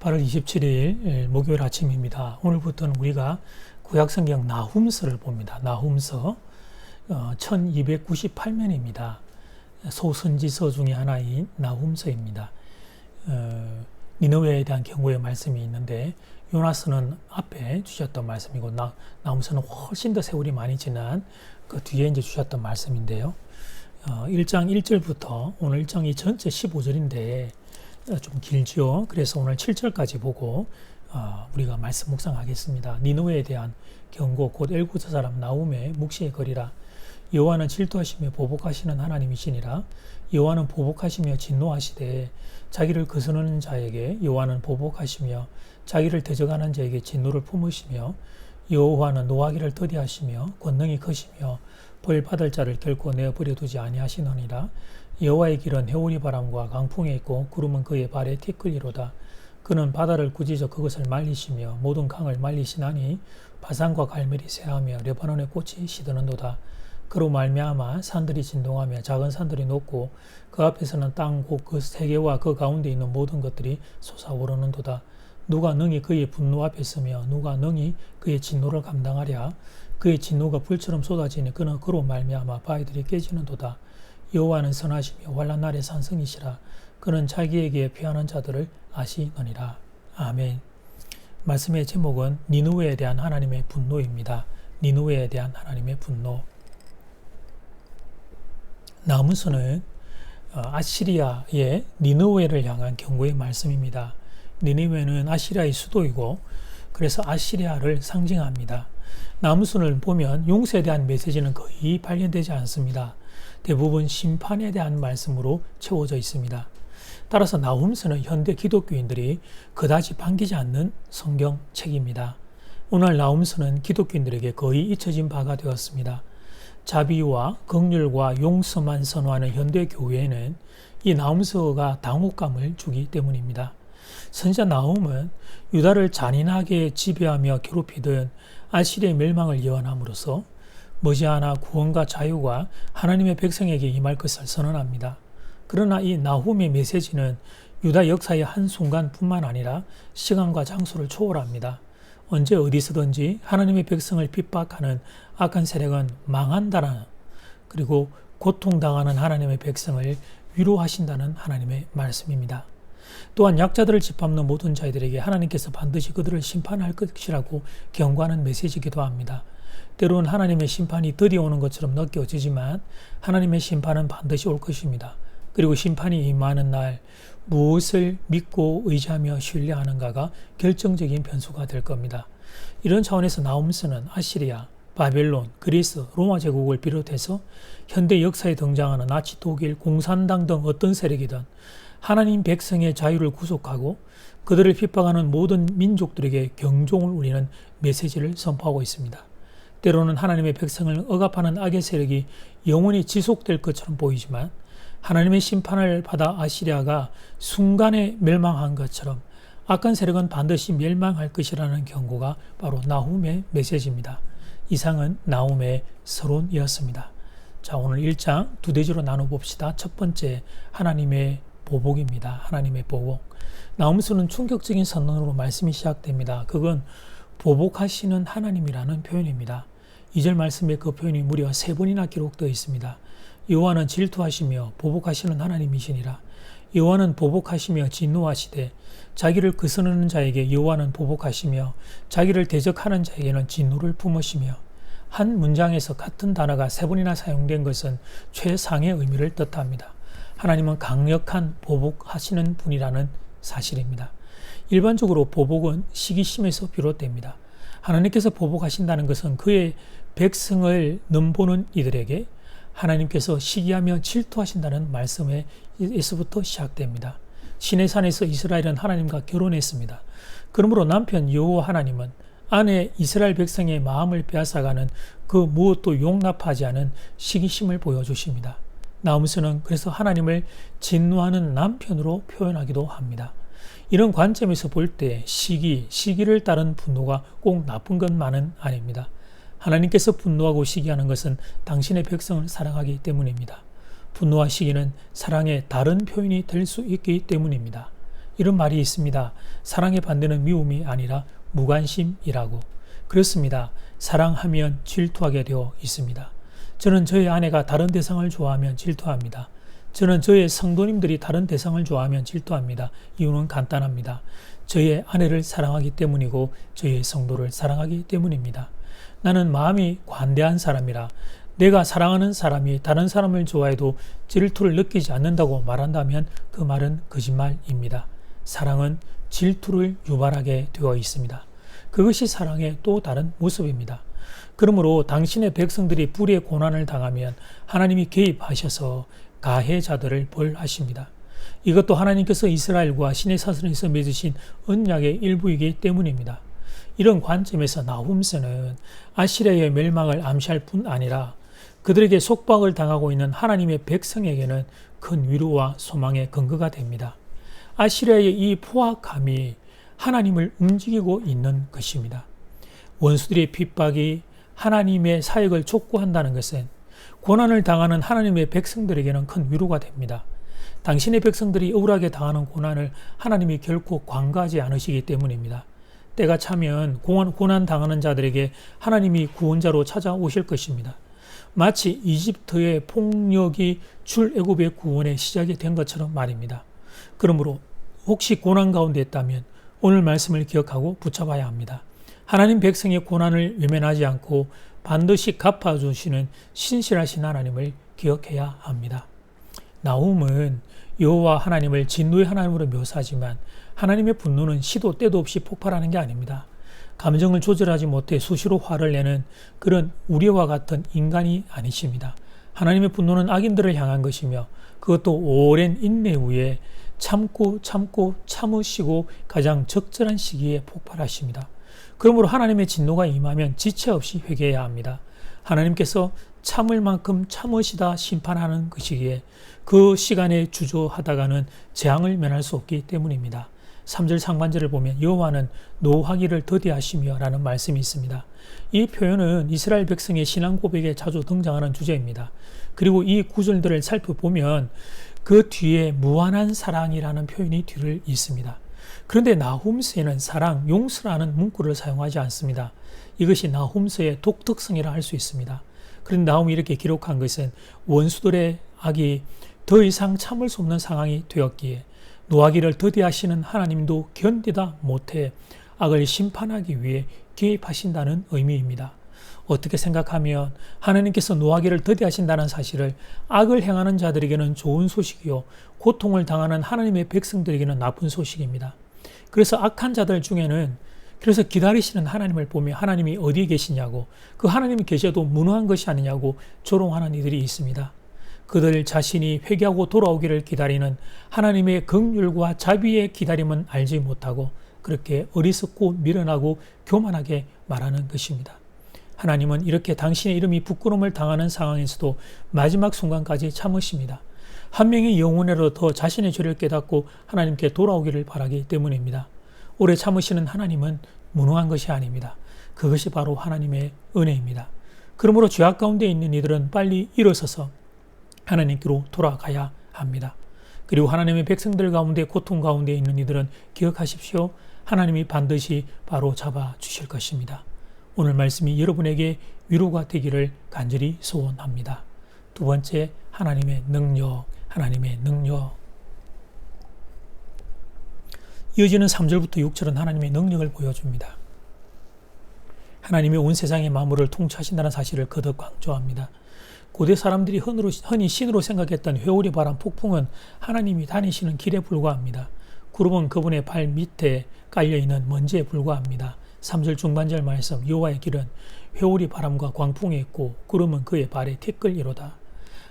8월 27일 목요일 아침입니다. 오늘부터는 우리가 구약성경 나훔서를 봅니다. 나훔서 1298면입니다. 소선지서 중의 하나인 나훔서입니다. 어, 니느웨에 대한 경고의 말씀이 있는데 요나스는 앞에 주셨던 말씀이고 나, 나훔서는 훨씬 더 세월이 많이 지난 그 뒤에 이제 주셨던 말씀인데요. 어, 1장 1절부터 오늘 1장 이 전체 15절인데 어, 좀 길죠. 그래서 오늘 7절까지 보고 어, 우리가 말씀 묵상하겠습니다. 니누에 대한 경고 곧 엘구스 사람 나움의 묵시의 거리라. 여호와는 질투하시며 보복하시는 하나님이시니라. 여호와는 보복하시며 진노하시되 자기를 거스르는 자에게 여호와는 보복하시며 자기를 대적하는 자에게 진노를 품으시며 여호와는 노하기를 더디하시며 권능이 크시며 벌 받을 자를 결코 내어 버려 두지 아니하시느니라. 여호와의 길은 해오리 바람과 강풍에 있고 구름은 그의 발에 티끌이로다. 그는 바다를 꾸짖어 그것을 말리시며 모든 강을 말리시나니 바산과 갈멜이 새하며 레바논의 꽃이 시드는도다. 그로 말미암아 산들이 진동하며 작은 산들이 높고 그 앞에서는 땅 곧 그 세계와 그 가운데 있는 모든 것들이 솟아오르는도다. 누가 능히 그의 분노 앞에 서며 누가 능히 그의 진노를 감당하랴. 그의 진노가 불처럼 쏟아지니 그는 그로 말미암아 바위들이 깨지는도다. 여호와는 선하시며 환란 날의 산성이시라 그는 자기에게 피하는 자들을 아시느니라. 아멘. 말씀의 제목은 니누웨에 대한 하나님의 분노입니다. 니누웨에 대한 하나님의 분노. 나무서는 어, 아시리아의 니누웨를 향한 경고의 말씀입니다. 니누웨는 아시리아의 수도이고 그래서 아시리아를 상징합니다. 나무선을 보면 용서에 대한 메시지는 거의 발견되지 않습니다. 대부분 심판에 대한 말씀으로 채워져 있습니다. 따라서 나훔서는 현대 기독교인들이 그다지 반기지 않는 성경책입니다. 오늘 나훔서는 기독교인들에게 거의 잊혀진 바가 되었습니다. 자비와 극률과 용서만 선호하는 현대 교회에는 이 나훔서가 당혹감을 주기 때문입니다. 선자 나훔은 유다를 잔인하게 지배하며 괴롭히던 아시리의 멸망을 예언함으로써 머지않아 구원과 자유가 하나님의 백성에게 임할 것을 선언합니다. 그러나 이 나훔의 메시지는 유다 역사의 한순간뿐만 아니라 시간과 장소를 초월합니다. 언제 어디서든지 하나님의 백성을 핍박하는 악한 세력은 망한다는 그리고 고통당하는 하나님의 백성을 위로하신다는 하나님의 말씀입니다. 또한 약자들을 짓밟는 모든 자들에게 하나님께서 반드시 그들을 심판할 것이라고 경고하는 메시지이기도 합니다. 때로는 하나님의 심판이 드디어 오는 것처럼 느껴지지만 하나님의 심판은 반드시 올 것입니다. 그리고 심판이 임하는 날 무엇을 믿고 의지하며 신뢰하는가가 결정적인 변수가 될 겁니다. 이런 차원에서 나움스는 아시리아, 바벨론, 그리스, 로마 제국을 비롯해서 현대 역사에 등장하는 나치 독일, 공산당 등 어떤 세력이든 하나님 백성의 자유를 구속하고 그들을 핍박하는 모든 민족들에게 경종을 울리는 메시지를 선포하고 있습니다. 때로는 하나님의 백성을 억압하는 악의 세력이 영원히 지속될 것처럼 보이지만 하나님의 심판을 받아 아시리아가 순간에 멸망한 것처럼 악한 세력은 반드시 멸망할 것이라는 경고가 바로 나훔의 메시지입니다. 이상은 나훔의 서론이었습니다. 자, 오늘 1장 두 대지로 나눠 봅시다. 첫 번째, 하나님의 보복입니다. 하나님의 보복. 나움서는 충격적인 선언으로 말씀이 시작됩니다. 그건 보복하시는 하나님이라는 표현입니다. 2절 말씀에 그 표현이 무려 세 번이나 기록되어 있습니다. 여호와는 질투하시며 보복하시는 하나님이시니라. 여호와는 보복하시며 진노하시되 자기를 거스르는 자에게 여호와는 보복하시며 자기를 대적하는 자에게는 진노를 품으시며 한 문장에서 같은 단어가 세 번이나 사용된 것은 최상의 의미를 뜻합니다. 하나님은 강력한 보복하시는 분이라는 사실입니다. 일반적으로 보복은 시기심에서 비롯됩니다. 하나님께서 보복하신다는 것은 그의 백성을 넘보는 이들에게 하나님께서 시기하며 질투하신다는 말씀에서부터 시작됩니다. 시내산에서 이스라엘은 하나님과 결혼했습니다. 그러므로 남편 여호와 하나님은 아내 이스라엘 백성의 마음을 빼앗아가는 그 무엇도 용납하지 않은 시기심을 보여주십니다. 나움스는 그래서 하나님을 진노하는 남편으로 표현하기도 합니다. 이런 관점에서 볼 때 시기, 시기를 따른 분노가 꼭 나쁜 것만은 아닙니다. 하나님께서 분노하고 시기하는 것은 당신의 백성을 사랑하기 때문입니다. 분노와 시기는 사랑의 다른 표현이 될 수 있기 때문입니다. 이런 말이 있습니다. 사랑의 반대는 미움이 아니라 무관심이라고. 그렇습니다. 사랑하면 질투하게 되어 있습니다. 저는 저의 아내가 다른 대상을 좋아하면 질투합니다. 저는 저의 성도님들이 다른 대상을 좋아하면 질투합니다. 이유는 간단합니다. 저의 아내를 사랑하기 때문이고 저의 성도를 사랑하기 때문입니다. 나는 마음이 관대한 사람이라 내가 사랑하는 사람이 다른 사람을 좋아해도 질투를 느끼지 않는다고 말한다면 그 말은 거짓말입니다. 사랑은 질투를 유발하게 되어 있습니다. 그것이 사랑의 또 다른 모습입니다. 그러므로 당신의 백성들이 불의 고난을 당하면 하나님이 개입하셔서 가해자들을 벌하십니다. 이것도 하나님께서 이스라엘과 신의 사슬에서 맺으신 언약의 일부이기 때문입니다. 이런 관점에서 나훔스는 아시리아의 멸망을 암시할 뿐 아니라 그들에게 속박을 당하고 있는 하나님의 백성에게는 큰 위로와 소망의 근거가 됩니다. 아시리아의 이 포악함이 하나님을 움직이고 있는 것입니다. 원수들의 핍박이 하나님의 사역을 촉구한다는 것은 고난을 당하는 하나님의 백성들에게는 큰 위로가 됩니다. 당신의 백성들이 억울하게 당하는 고난을 하나님이 결코 관가하지 않으시기 때문입니다. 때가 차면 고난 당하는 자들에게 하나님이 구원자로 찾아오실 것입니다. 마치 이집트의 폭력이 출애굽의 구원의 시작이 된 것처럼 말입니다. 그러므로 혹시 고난 가운데 있다면 오늘 말씀을 기억하고 붙잡아야 합니다. 하나님 백성의 고난을 외면하지 않고 반드시 갚아주시는 신실하신 하나님을 기억해야 합니다. 나움은 여호와 하나님을 진노의 하나님으로 묘사하지만 하나님의 분노는 시도 때도 없이 폭발하는 게 아닙니다. 감정을 조절하지 못해 수시로 화를 내는 그런 우리와 같은 인간이 아니십니다. 하나님의 분노는 악인들을 향한 것이며 그것도 오랜 인내 후에 참고 참고 참으시고 가장 적절한 시기에 폭발하십니다. 그러므로 하나님의 진노가 임하면 지체 없이 회개해야 합니다. 하나님께서 참을 만큼 참으시다 심판하는 것이기에 그 시간에 주저하다가는 재앙을 면할 수 없기 때문입니다. 3절 상반절을 보면 여호와는 노하기를 더디하시며 라는 말씀이 있습니다. 이 표현은 이스라엘 백성의 신앙 고백에 자주 등장하는 주제입니다. 그리고 이 구절들을 살펴보면 그 뒤에 무한한 사랑이라는 표현이 뒤를 있습니다. 그런데 나훔스에는 사랑, 용서라는 문구를 사용하지 않습니다. 이것이 나훔스의 독특성이라 할 수 있습니다. 그런데 나훔이 이렇게 기록한 것은 원수들의 악이 더 이상 참을 수 없는 상황이 되었기에 노하기를 더디하시는 하나님도 견디다 못해 악을 심판하기 위해 개입하신다는 의미입니다. 어떻게 생각하면 하나님께서 노하기를 더디하신다는 사실을 악을 행하는 자들에게는 좋은 소식이요 고통을 당하는 하나님의 백성들에게는 나쁜 소식입니다. 그래서 악한 자들 중에는 그래서 기다리시는 하나님을 보며 하나님이 어디에 계시냐고 그 하나님이 계셔도 무능한 것이 아니냐고 조롱하는 이들이 있습니다. 그들 자신이 회개하고 돌아오기를 기다리는 하나님의 긍휼과 자비의 기다림은 알지 못하고 그렇게 어리석고 미련하고 교만하게 말하는 것입니다. 하나님은 이렇게 당신의 이름이 부끄러움을 당하는 상황에서도 마지막 순간까지 참으십니다. 한 명의 영혼으로 더 자신의 죄를 깨닫고 하나님께 돌아오기를 바라기 때문입니다. 오래 참으시는 하나님은 무능한 것이 아닙니다. 그것이 바로 하나님의 은혜입니다. 그러므로 죄악 가운데 있는 이들은 빨리 일어서서 하나님께로 돌아가야 합니다. 그리고 하나님의 백성들 가운데 고통 가운데 있는 이들은 기억하십시오. 하나님이 반드시 바로 잡아 주실 것입니다. 오늘 말씀이 여러분에게 위로가 되기를 간절히 소원합니다. 두 번째, 하나님의 능력, 하나님의 능력. 이어지는 3절부터 6절은 하나님의 능력을 보여줍니다. 하나님이 온 세상의 만물을 통치하신다는 사실을 거듭 강조합니다. 고대 사람들이 흔으로, 흔히 신으로 생각했던 회오리 바람 폭풍은 하나님이 다니시는 길에 불과합니다. 구름은 그분의 발 밑에 깔려있는 먼지에 불과합니다. 3절 중반절 말씀 여호와의 길은 회오리 바람과 광풍에 있고 구름은 그의 발에 티끌이로다.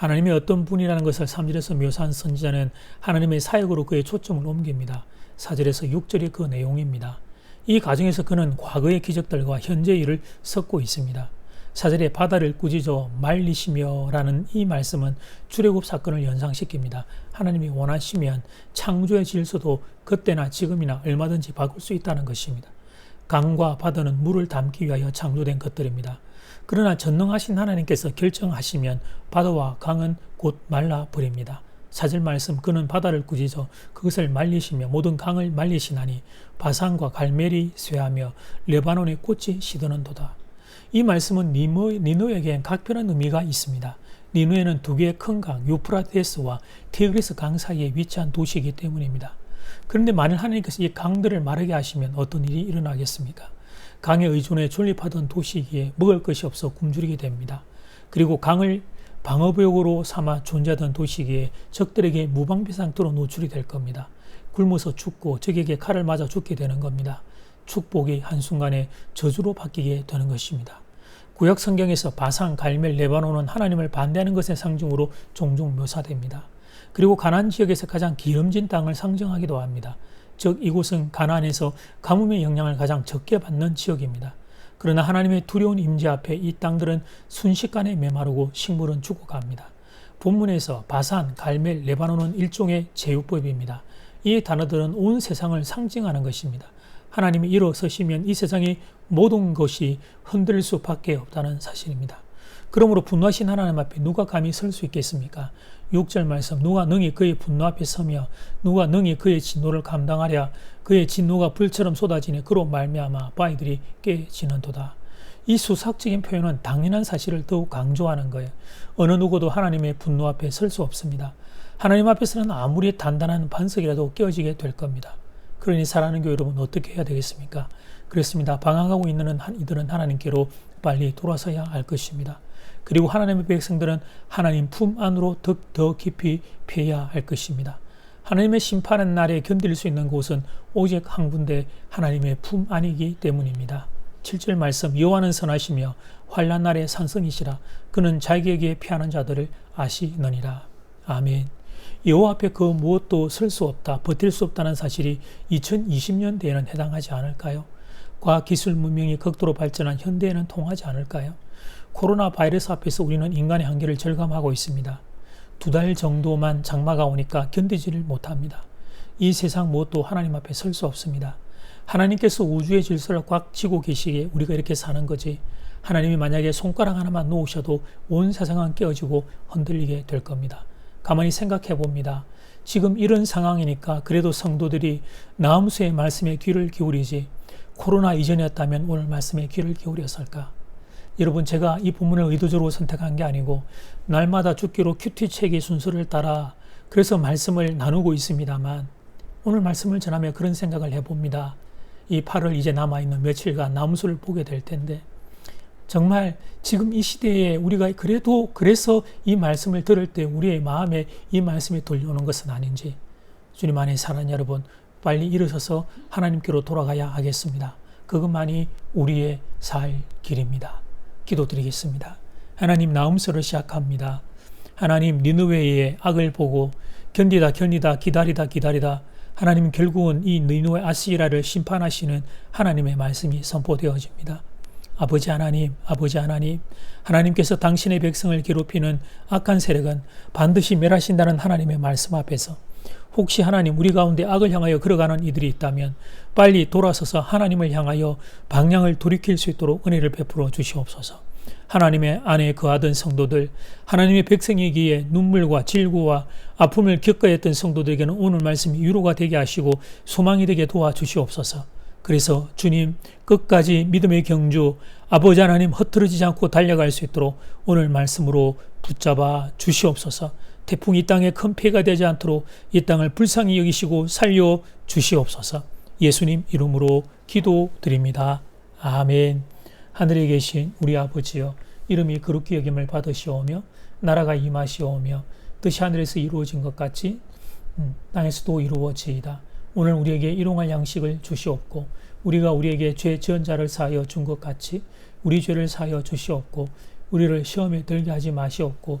하나님의 어떤 분이라는 것을 3절에서 묘사한 선지자는 하나님의 사역으로 그의 초점을 옮깁니다. 4절에서 6절이 그 내용입니다. 이 과정에서 그는 과거의 기적들과 현재의 일을 섞고 있습니다. 사절에 바다를 꾸짖어 말리시며 라는 이 말씀은 출애굽 사건을 연상시킵니다. 하나님이 원하시면 창조의 질서도 그때나 지금이나 얼마든지 바꿀 수 있다는 것입니다. 강과 바다는 물을 담기 위하여 창조된 것들입니다. 그러나 전능하신 하나님께서 결정하시면 바다와 강은 곧 말라 버립니다. 사절 말씀 그는 바다를 꾸짖어 그것을 말리시며 모든 강을 말리시나니 바산과 갈멜이 쇠하며 레바논의 꽃이 시드는도다. 이 말씀은 니모, 니노에겐 각별한 의미가 있습니다. 니누에는 두 개의 큰 강, 유프라테스와 티그리스 강 사이에 위치한 도시이기 때문입니다. 그런데 만일 하나님께서 이 강들을 마르게 하시면 어떤 일이 일어나겠습니까? 강에 의존해 존립하던 도시기에 먹을 것이 없어 굶주리게 됩니다. 그리고 강을 방어벽으로 삼아 존재하던 도시기에 적들에게 무방비상토로 노출이 될 겁니다. 굶어서 죽고 적에게 칼을 맞아 죽게 되는 겁니다. 축복이 한순간에 저주로 바뀌게 되는 것입니다. 구약 성경에서 바산, 갈멜, 레바논은 하나님을 반대하는 것의 상징으로 종종 묘사됩니다. 그리고 가난 지역에서 가장 기름진 땅을 상징하기도 합니다. 즉 이곳은 가나안에서 가뭄의 영향을 가장 적게 받는 지역입니다. 그러나 하나님의 두려운 임재 앞에 이 땅들은 순식간에 메마르고 식물은 죽어갑니다. 본문에서 바산, 갈멜, 레바논은 일종의 제휴법입니다. 이 단어들은 온 세상을 상징하는 것입니다. 하나님이 일어서시면 이 세상의 모든 것이 흔들릴 수밖에 없다는 사실입니다. 그러므로 분노하신 하나님 앞에 누가 감히 설 수 있겠습니까? 6절 말씀 누가 능히 그의 분노 앞에 서며 누가 능히 그의 진노를 감당하랴 그의 진노가 불처럼 쏟아지니 그로 말미암아 바위들이 깨지는도다. 이 수삭적인 표현은 당연한 사실을 더욱 강조하는 거예요. 어느 누구도 하나님의 분노 앞에 설 수 없습니다. 하나님 앞에서는 아무리 단단한 반석이라도 깨어지게 될 겁니다. 그러니 사랑하는 교회 여러분 어떻게 해야 되겠습니까? 그렇습니다. 방황하고 있는 이들은 하나님께로 빨리 돌아서야 할 것입니다. 그리고 하나님의 백성들은 하나님 품 안으로 더, 더 깊이 피해야 할 것입니다. 하나님의 심판의 날에 견딜 수 있는 곳은 오직 한 군데 하나님의 품 안이기 때문입니다. 7절 말씀 여호와는 선하시며 환란 날에 산성이시라 그는 자기에게 피하는 자들을 아시느니라. 아멘. 여호와 앞에 그 무엇도 설 수 없다, 버틸 수 없다는 사실이 2020년대에는 해당하지 않을까요? 과학 기술 문명이 극도로 발전한 현대에는 통하지 않을까요? 코로나 바이러스 앞에서 우리는 인간의 한계를 절감하고 있습니다. 두 달 정도만 장마가 오니까 견디지를 못합니다. 이 세상 무엇도 하나님 앞에 설 수 없습니다. 하나님께서 우주의 질서를 꽉 쥐고 계시기에 우리가 이렇게 사는 거지. 하나님이 만약에 손가락 하나만 놓으셔도 온 세상은 깨어지고 흔들리게 될 겁니다. 가만히 생각해 봅니다. 지금 이런 상황이니까 그래도 성도들이 나음수의 말씀에 귀를 기울이지 코로나 이전이었다면 오늘 말씀에 귀를 기울였을까? 여러분 제가 이 본문을 의도적으로 선택한 게 아니고 날마다 죽기로 큐티 책의 순서를 따라 그래서 말씀을 나누고 있습니다만 오늘 말씀을 전하며 그런 생각을 해봅니다. 이 8월 이제 남아있는 며칠간 나무수를 보게 될 텐데 정말 지금 이 시대에 우리가 그래도 그래서 이 말씀을 들을 때 우리의 마음에 이 말씀이 돌려오는 것은 아닌지 주님 안에 사는 여러분 빨리 일어서서 하나님께로 돌아가야 하겠습니다. 그것만이 우리의 살 길입니다. 기도드리겠습니다. 하나님 나음서를 시작합니다. 하나님 니느웨의 악을 보고 견디다 견디다 기다리다 기다리다 하나님 결국은 이 니느웨 아시라를 심판하시는 하나님의 말씀이 선포되어집니다. 아버지 하나님, 아버지 하나님, 하나님께서 당신의 백성을 괴롭히는 악한 세력은 반드시 멸하신다는 하나님의 말씀 앞에서 혹시 하나님 우리 가운데 악을 향하여 걸어가는 이들이 있다면 빨리 돌아서서 하나님을 향하여 방향을 돌이킬 수 있도록 은혜를 베풀어 주시옵소서. 하나님의 안에 거하던 성도들, 하나님의 백성이기에 눈물과 질고와 아픔을 겪어야 했던 성도들에게는 오늘 말씀이 위로가 되게 하시고 소망이 되게 도와주시옵소서. 그래서 주님 끝까지 믿음의 경주 아버지 하나님 흩어지지 않고 달려갈 수 있도록 오늘 말씀으로 붙잡아 주시옵소서. 태풍이 이 땅에 큰 피해가 되지 않도록 이 땅을 불쌍히 여기시고 살려 주시옵소서. 예수님 이름으로 기도드립니다. 아멘. 하늘에 계신 우리 아버지여 이름이 그렇게 여김을 받으시오며 나라가 임하시오며 뜻이 하늘에서 이루어진 것 같이 음, 땅에서도 이루어지이다. 오늘 우리에게 일용할 양식을 주시옵고 우리가 우리에게 죄 지은 자를 사하여 준 것 같이 우리 죄를 사하여 주시옵고 우리를 시험에 들게 하지 마시옵고